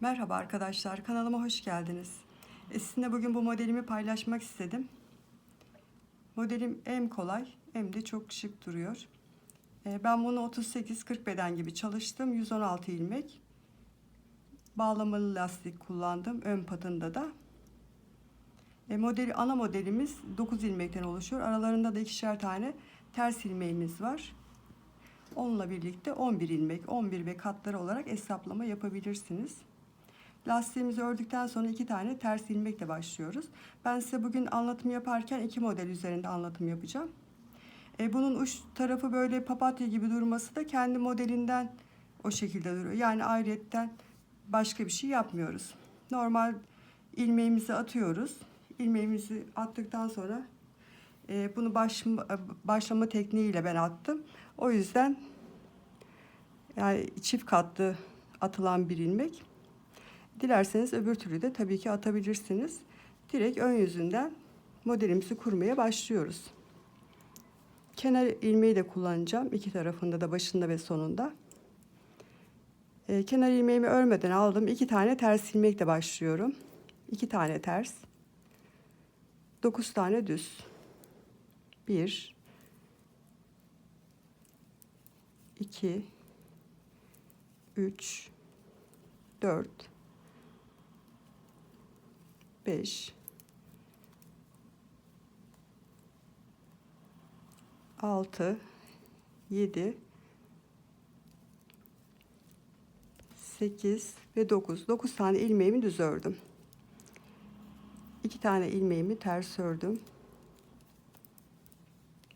Merhaba arkadaşlar, kanalıma hoş geldiniz. E, Sizinle bugün bu modelimi paylaşmak istedim. Modelim hem kolay hem de çok şık duruyor. E, Ben bunu 38-40 beden gibi çalıştım. 116 ilmek. Bağlamalı lastik kullandım ön patında da. E, modeli, ana modelimiz 9 ilmekten oluşuyor. Aralarında da ikişer tane ters ilmeğimiz var. Onunla birlikte 11 ilmek, 11 ve katları olarak hesaplama yapabilirsiniz. Lastiğimizi ördükten sonra iki tane ters ilmekle başlıyoruz. Ben size bugün anlatım yaparken iki model üzerinde anlatım yapacağım. E, bunun uç tarafı böyle papatya gibi durması da kendi modelinden o şekilde duruyor. Yani ayrıyetten başka bir şey yapmıyoruz. Normal ilmeğimizi atıyoruz. İlmeğimizi attıktan sonra e, bunu baş, başlama tekniğiyle ben attım. O yüzden yani çift katlı atılan bir ilmek. Dilerseniz öbür türlü de tabii ki atabilirsiniz. Direkt ön yüzünden modelimizi kurmaya başlıyoruz. Kenar ilmeği de kullanacağım. iki tarafında da başında ve sonunda. Ee, kenar ilmeğimi örmeden aldım. iki tane ters ilmekle başlıyorum. İki tane ters. Dokuz tane düz. Bir. iki, Üç. Dört. 5 6 7 8 ve 9 9 tane ilmeğimi düz ördüm. 2 tane ilmeğimi ters ördüm.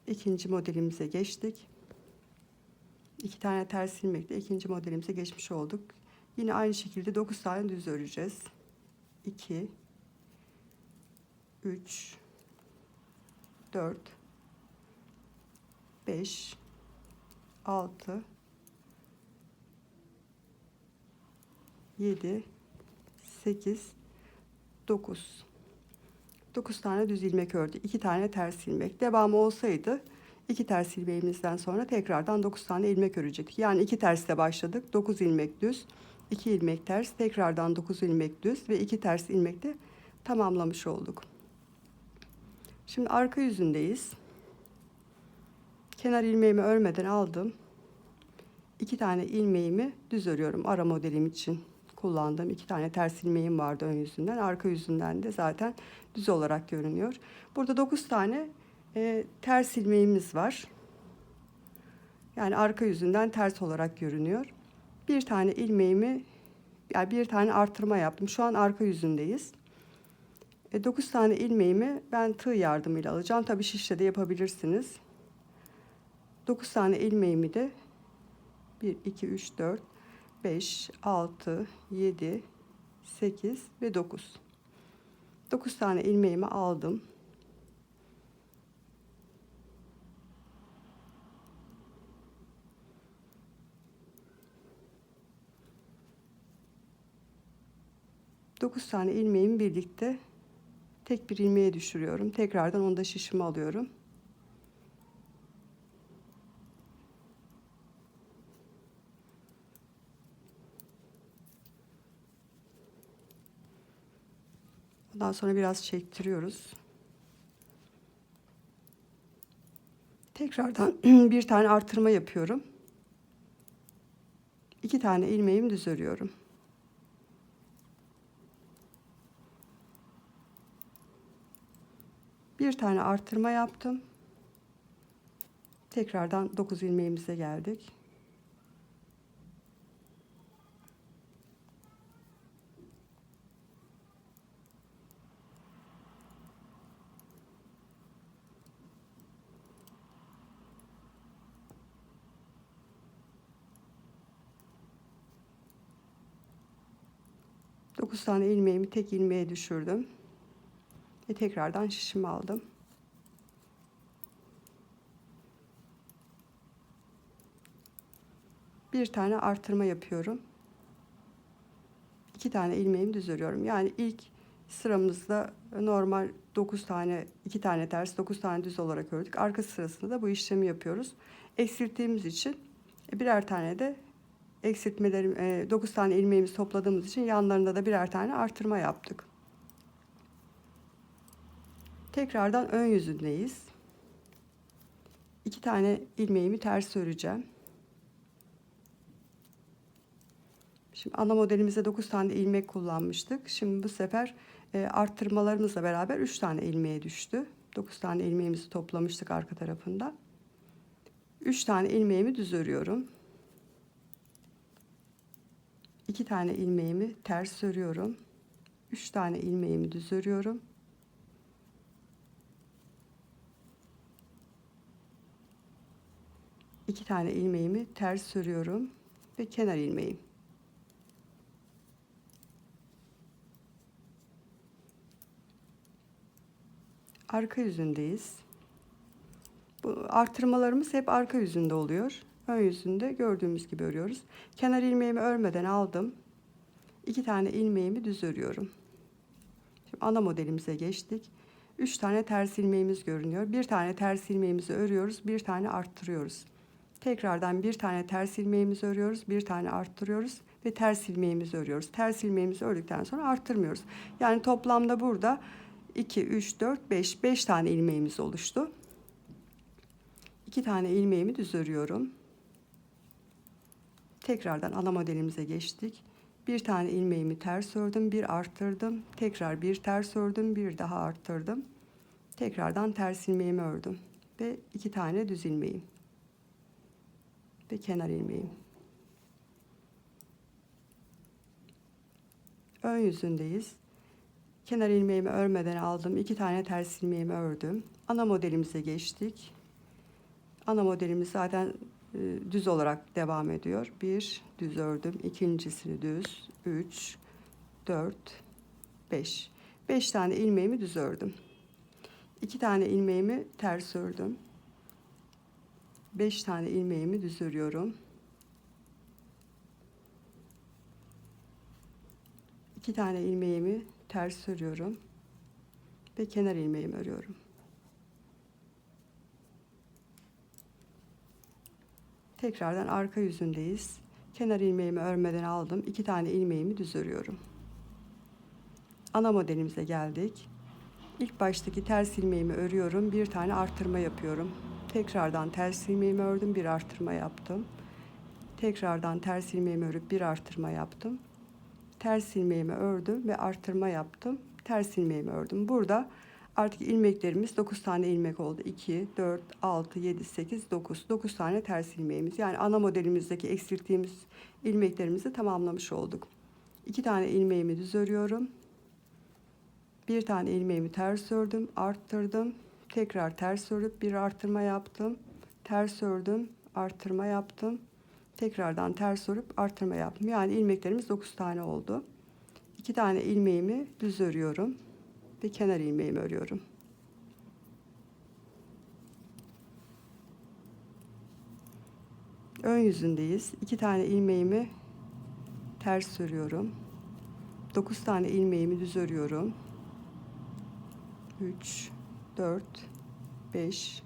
İkinci modelimize geçtik. 2 tane ters ilmekle ikinci modelimize geçmiş olduk. Yine aynı şekilde 9 tane düz öreceğiz. 2 3 4 5 6 7 8 9 9 tane düz ilmek ördü. 2 tane ters ilmek. Devamı olsaydı iki ters ilmeğimizden sonra tekrardan 9 tane ilmek örecektik. Yani iki tersle başladık. 9 ilmek düz, 2 ilmek ters, tekrardan 9 ilmek düz ve 2 ters ilmekle tamamlamış olduk. Şimdi arka yüzündeyiz. Kenar ilmeğimi örmeden aldım. İki tane ilmeğimi düz örüyorum ara modelim için kullandığım iki tane ters ilmeğim vardı ön yüzünden. Arka yüzünden de zaten düz olarak görünüyor. Burada dokuz tane e, ters ilmeğimiz var. Yani arka yüzünden ters olarak görünüyor. Bir tane ilmeğimi yani bir tane artırma yaptım. Şu an arka yüzündeyiz. E, 9 tane ilmeğimi ben tığ yardımıyla alacağım. Tabii şişle de yapabilirsiniz. 9 tane ilmeğimi de 1, 2, 3, 4, 5, 6, 7, 8 ve 9. 9 tane ilmeğimi aldım. Dokuz tane ilmeğimi birlikte tek bir ilmeğe düşürüyorum. Tekrardan onu da şişime alıyorum. Ondan sonra biraz çektiriyoruz. Tekrardan bir tane artırma yapıyorum. İki tane ilmeğimi düz örüyorum. Bir tane artırma yaptım. Tekrardan 9 ilmeğimize geldik. Dokuz tane ilmeğimi tek ilmeğe düşürdüm. Ve tekrardan şişimi aldım. Bir tane artırma yapıyorum. İki tane ilmeğimi düz örüyorum. Yani ilk sıramızda normal 9 tane, 2 tane ters, 9 tane düz olarak ördük. Arka sırasında da bu işlemi yapıyoruz. Eksilttiğimiz için birer tane de eksiltmelerim, 9 tane ilmeğimizi topladığımız için yanlarında da birer tane artırma yaptık. Tekrardan ön yüzündeyiz. İki tane ilmeğimi ters öreceğim. Şimdi ana modelimizde 9 tane ilmek kullanmıştık. Şimdi bu sefer e, arttırmalarımızla beraber 3 tane ilmeğe düştü. 9 tane ilmeğimizi toplamıştık arka tarafında. 3 tane ilmeğimi düz örüyorum. 2 tane ilmeğimi ters örüyorum. 3 tane ilmeğimi düz örüyorum. İki tane ilmeğimi ters örüyorum ve kenar ilmeğim. Arka yüzündeyiz. Bu artırmalarımız hep arka yüzünde oluyor. Ön yüzünde gördüğümüz gibi örüyoruz. Kenar ilmeğimi örmeden aldım. İki tane ilmeğimi düz örüyorum. Şimdi ana modelimize geçtik. Üç tane ters ilmeğimiz görünüyor. Bir tane ters ilmeğimizi örüyoruz. Bir tane arttırıyoruz. Tekrardan bir tane ters ilmeğimizi örüyoruz. Bir tane arttırıyoruz ve ters ilmeğimizi örüyoruz. Ters ilmeğimizi ördükten sonra arttırmıyoruz. Yani toplamda burada 2, 3, 4, 5, 5 tane ilmeğimiz oluştu. 2 tane ilmeğimi düz örüyorum. Tekrardan ana modelimize geçtik. Bir tane ilmeğimi ters ördüm, bir arttırdım. Tekrar bir ters ördüm, bir daha arttırdım. Tekrardan ters ilmeğimi ördüm ve iki tane düz ilmeğim ve kenar ilmeğim. Ön yüzündeyiz. Kenar ilmeğimi örmeden aldım. iki tane ters ilmeğimi ördüm. Ana modelimize geçtik. Ana modelimiz zaten e, düz olarak devam ediyor. Bir düz ördüm. ikincisini düz. Üç, dört, beş. Beş tane ilmeğimi düz ördüm. İki tane ilmeğimi ters ördüm. 5 tane ilmeğimi düz örüyorum. 2 tane ilmeğimi ters örüyorum ve kenar ilmeğimi örüyorum. Tekrardan arka yüzündeyiz. Kenar ilmeğimi örmeden aldım. 2 tane ilmeğimi düz örüyorum. Ana modelimize geldik. İlk baştaki ters ilmeğimi örüyorum. Bir tane arttırma yapıyorum. Tekrardan ters ilmeğimi ördüm, bir artırma yaptım. Tekrardan ters ilmeğimi örüp bir artırma yaptım. Ters ilmeğimi ördüm ve artırma yaptım. Ters ilmeğimi ördüm. Burada artık ilmeklerimiz 9 tane ilmek oldu. 2, 4, 6, 7, 8, 9. 9 tane ters ilmeğimiz. Yani ana modelimizdeki eksilttiğimiz ilmeklerimizi tamamlamış olduk. 2 tane ilmeğimi düz örüyorum. Bir tane ilmeğimi ters ördüm, arttırdım. Tekrar ters örüp bir artırma yaptım. Ters ördüm, artırma yaptım. Tekrardan ters örüp artırma yaptım. Yani ilmeklerimiz 9 tane oldu. 2 tane ilmeğimi düz örüyorum ve kenar ilmeğimi örüyorum. Ön yüzündeyiz. 2 tane ilmeğimi ters örüyorum. 9 tane ilmeğimi düz örüyorum. 3 4, 5,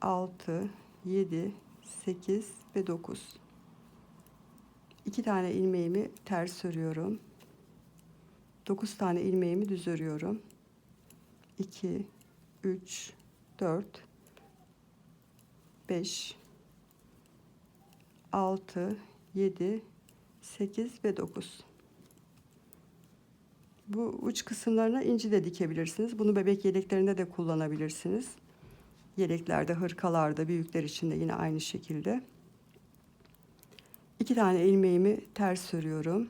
6, 7, 8 ve 9. 2 tane ilmeğimi ters örüyorum. 9 tane ilmeğimi düz örüyorum. 2, 3, 4, 5, 6, 7, 8 ve 9. Bu uç kısımlarına inci de dikebilirsiniz. Bunu bebek yeleklerinde de kullanabilirsiniz. Yeleklerde, hırkalarda, büyükler için de yine aynı şekilde. İki tane ilmeğimi ters örüyorum.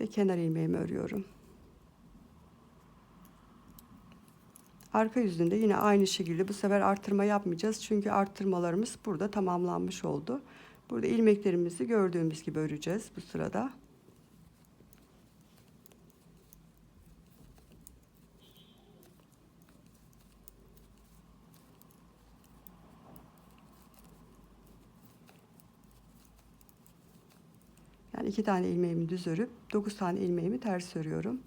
Ve kenar ilmeğimi örüyorum. Arka yüzünde yine aynı şekilde bu sefer arttırma yapmayacağız. Çünkü arttırmalarımız burada tamamlanmış oldu. Burada ilmeklerimizi gördüğümüz gibi öreceğiz bu sırada. Yani iki tane ilmeğimi düz örüp dokuz tane ilmeğimi ters örüyorum.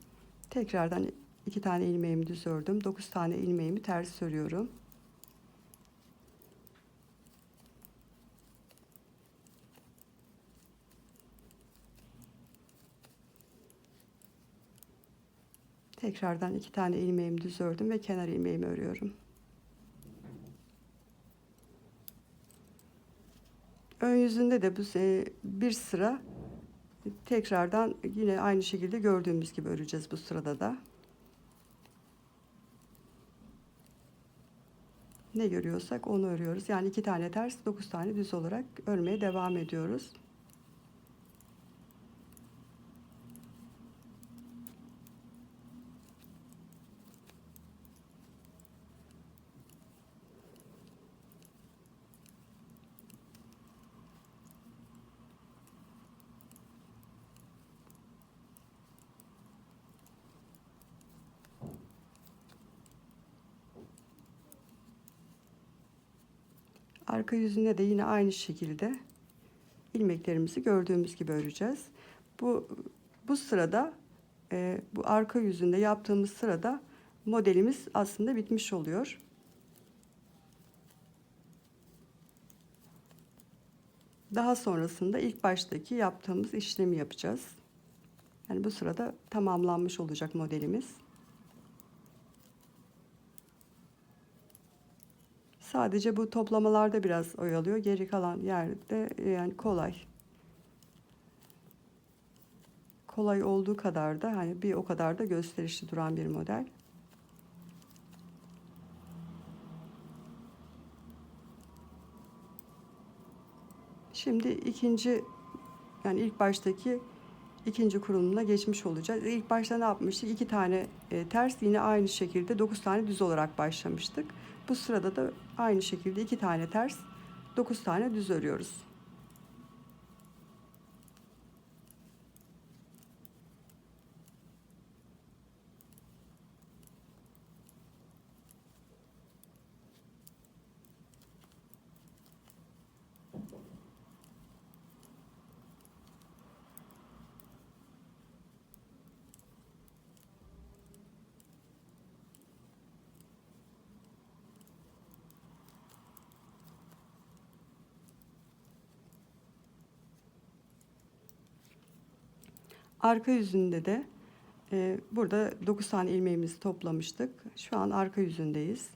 Tekrardan iki tane ilmeğimi düz ördüm. Dokuz tane ilmeğimi ters örüyorum. Tekrardan iki tane ilmeğimi düz ördüm ve kenar ilmeğimi örüyorum. Ön yüzünde de bu e, bir sıra tekrardan yine aynı şekilde gördüğümüz gibi öreceğiz bu sırada da. Ne görüyorsak onu örüyoruz. Yani iki tane ters, dokuz tane düz olarak örmeye devam ediyoruz. Arka yüzünde de yine aynı şekilde ilmeklerimizi gördüğümüz gibi öreceğiz. Bu bu sırada e, bu arka yüzünde yaptığımız sırada modelimiz aslında bitmiş oluyor. Daha sonrasında ilk baştaki yaptığımız işlemi yapacağız. Yani bu sırada tamamlanmış olacak modelimiz. Sadece bu toplamalarda biraz oyalıyor. Geri kalan yerde e, yani kolay. Kolay olduğu kadar da hani bir o kadar da gösterişli duran bir model. Şimdi ikinci yani ilk baştaki ikinci kurulumuna geçmiş olacağız. İlk başta ne yapmıştık? İki tane e, ters yine aynı şekilde dokuz tane düz olarak başlamıştık. Bu sırada da aynı şekilde iki tane ters, dokuz tane düz örüyoruz. Arka yüzünde de e, burada 9 tane ilmeğimizi toplamıştık. Şu an arka yüzündeyiz.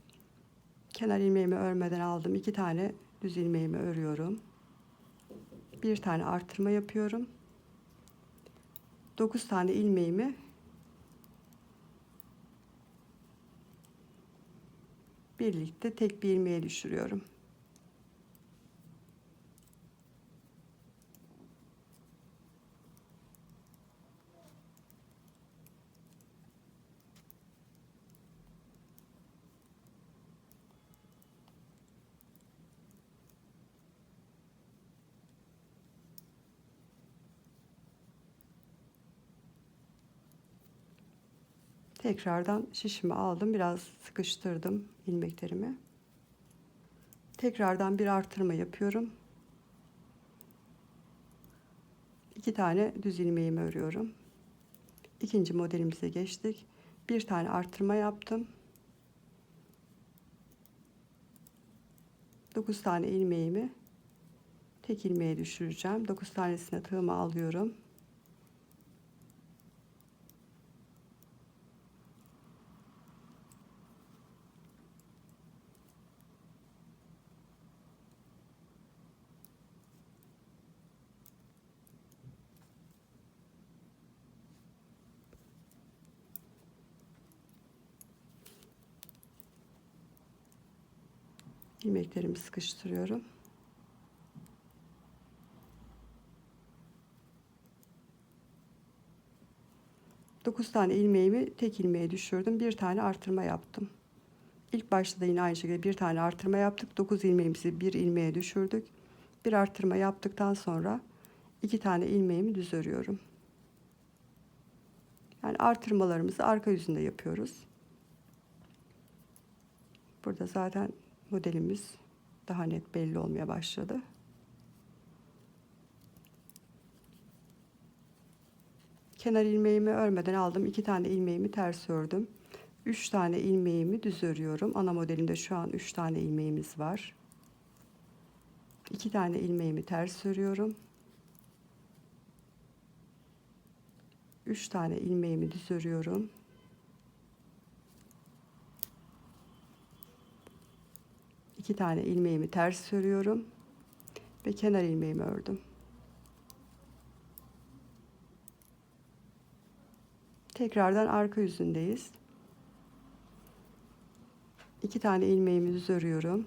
Kenar ilmeğimi örmeden aldım. 2 tane düz ilmeğimi örüyorum. Bir tane artırma yapıyorum. 9 tane ilmeğimi birlikte tek bir ilmeğe düşürüyorum. Tekrardan şişimi aldım. Biraz sıkıştırdım ilmeklerimi. Tekrardan bir artırma yapıyorum. İki tane düz ilmeğimi örüyorum. İkinci modelimize geçtik. Bir tane artırma yaptım. 9 tane ilmeğimi tek ilmeğe düşüreceğim. 9 tanesine tığımı alıyorum. İlmeklerimi sıkıştırıyorum. Dokuz tane ilmeğimi tek ilmeğe düşürdüm. Bir tane artırma yaptım. İlk başta da yine aynı şekilde bir tane artırma yaptık. Dokuz ilmeğimizi bir ilmeğe düşürdük. Bir artırma yaptıktan sonra iki tane ilmeğimi düz örüyorum. Yani artırmalarımızı arka yüzünde yapıyoruz. Burada zaten modelimiz daha net belli olmaya başladı. Kenar ilmeğimi örmeden aldım. iki tane ilmeğimi ters ördüm. Üç tane ilmeğimi düz örüyorum. Ana modelimde şu an üç tane ilmeğimiz var. İki tane ilmeğimi ters örüyorum. Üç tane ilmeğimi düz örüyorum. İki tane ilmeğimi ters örüyorum ve kenar ilmeğimi ördüm. Tekrardan arka yüzündeyiz. İki tane ilmeğimi düz örüyorum.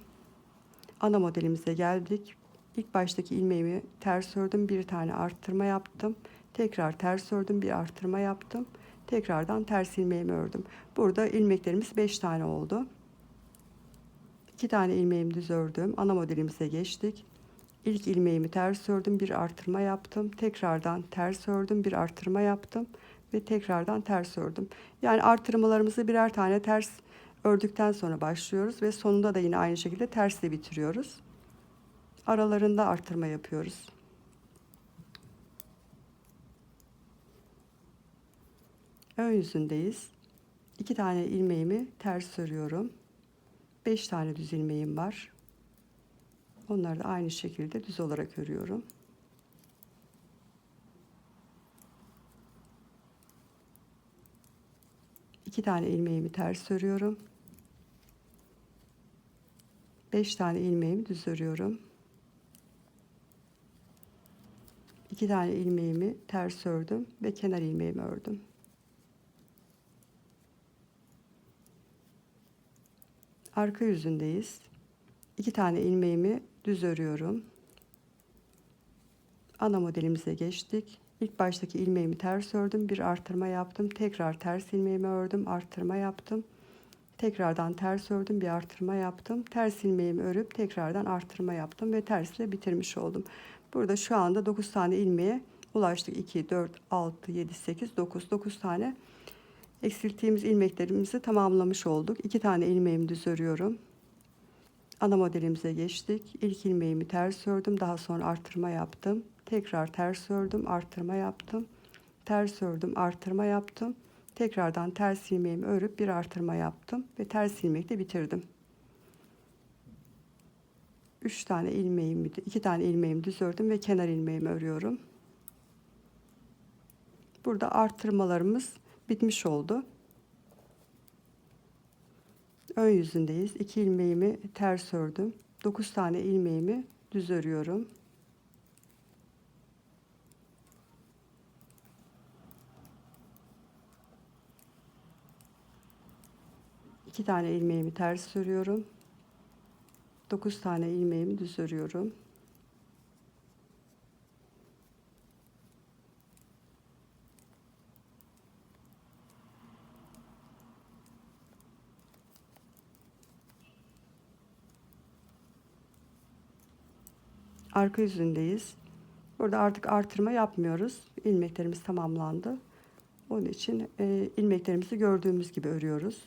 Ana modelimize geldik. İlk baştaki ilmeğimi ters ördüm, bir tane arttırma yaptım. Tekrar ters ördüm, bir arttırma yaptım. Tekrardan ters ilmeğimi ördüm. Burada ilmeklerimiz 5 tane oldu. 2 tane ilmeğimi düz ördüm. Ana modelimize geçtik. İlk ilmeğimi ters ördüm, bir artırma yaptım. Tekrardan ters ördüm, bir artırma yaptım ve tekrardan ters ördüm. Yani artırmalarımızı birer tane ters ördükten sonra başlıyoruz ve sonunda da yine aynı şekilde tersle bitiriyoruz. Aralarında artırma yapıyoruz. Ön yüzündeyiz. İki tane ilmeğimi ters örüyorum. Beş tane düz ilmeğim var. Onları da aynı şekilde düz olarak örüyorum. İki tane ilmeğimi ters örüyorum. Beş tane ilmeğimi düz örüyorum. İki tane ilmeğimi ters ördüm ve kenar ilmeğimi ördüm. Arka yüzündeyiz. İki tane ilmeğimi düz örüyorum. Ana modelimize geçtik. İlk baştaki ilmeğimi ters ördüm, bir artırma yaptım. Tekrar ters ilmeğimi ördüm, artırma yaptım. Tekrardan ters ördüm, bir artırma yaptım. Ters ilmeğimi örüp tekrardan artırma yaptım ve tersle bitirmiş oldum. Burada şu anda 9 tane ilmeğe ulaştık. 2, 4, 6, 7, 8, 9. 9 tane eksilttiğimiz ilmeklerimizi tamamlamış olduk. 2 tane ilmeğimi düz örüyorum. Ana modelimize geçtik. İlk ilmeğimi ters ördüm. Daha sonra artırma yaptım. Tekrar ters ördüm, artırma yaptım. Ters ördüm, artırma yaptım. Tekrardan ters ilmeğimi örüp bir artırma yaptım ve ters ilmekle bitirdim. 3 tane ilmeğimi, 2 tane ilmeğimi düz ördüm ve kenar ilmeğimi örüyorum. Burada artırmalarımız bitmiş oldu. Ön yüzündeyiz. 2 ilmeğimi ters ördüm. 9 tane ilmeğimi düz örüyorum. İki tane ilmeğimi ters örüyorum. 9 tane ilmeğimi düz örüyorum. Arka yüzündeyiz. Burada artık artırma yapmıyoruz. İlmeklerimiz tamamlandı. Onun için e, ilmeklerimizi gördüğümüz gibi örüyoruz.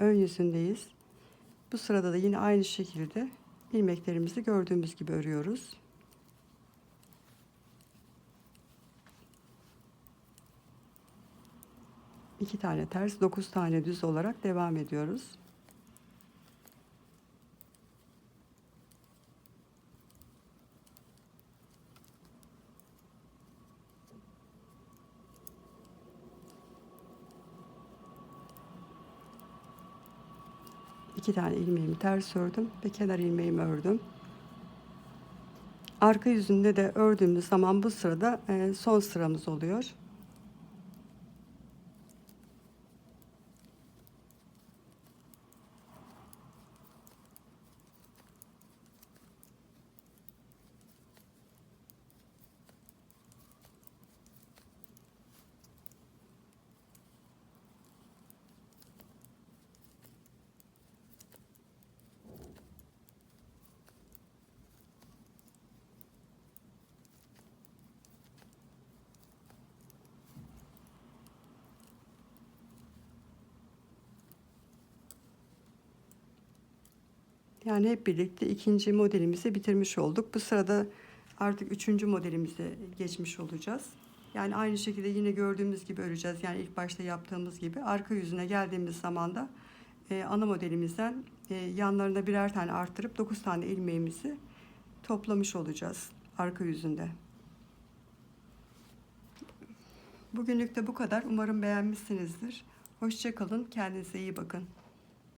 Ön yüzündeyiz. Bu sırada da yine aynı şekilde ilmeklerimizi gördüğümüz gibi örüyoruz. İki tane ters, dokuz tane düz olarak devam ediyoruz. İki tane ilmeğimi ters ördüm ve kenar ilmeğimi ördüm. Arka yüzünde de ördüğümüz zaman bu sırada e, son sıramız oluyor. Yani hep birlikte ikinci modelimizi bitirmiş olduk. Bu sırada artık üçüncü modelimize geçmiş olacağız. Yani aynı şekilde yine gördüğümüz gibi öreceğiz. Yani ilk başta yaptığımız gibi. Arka yüzüne geldiğimiz zaman da e, ana modelimizden e, yanlarına birer tane arttırıp 9 tane ilmeğimizi toplamış olacağız arka yüzünde. Bugünlük de bu kadar. Umarım beğenmişsinizdir. Hoşçakalın. Kendinize iyi bakın.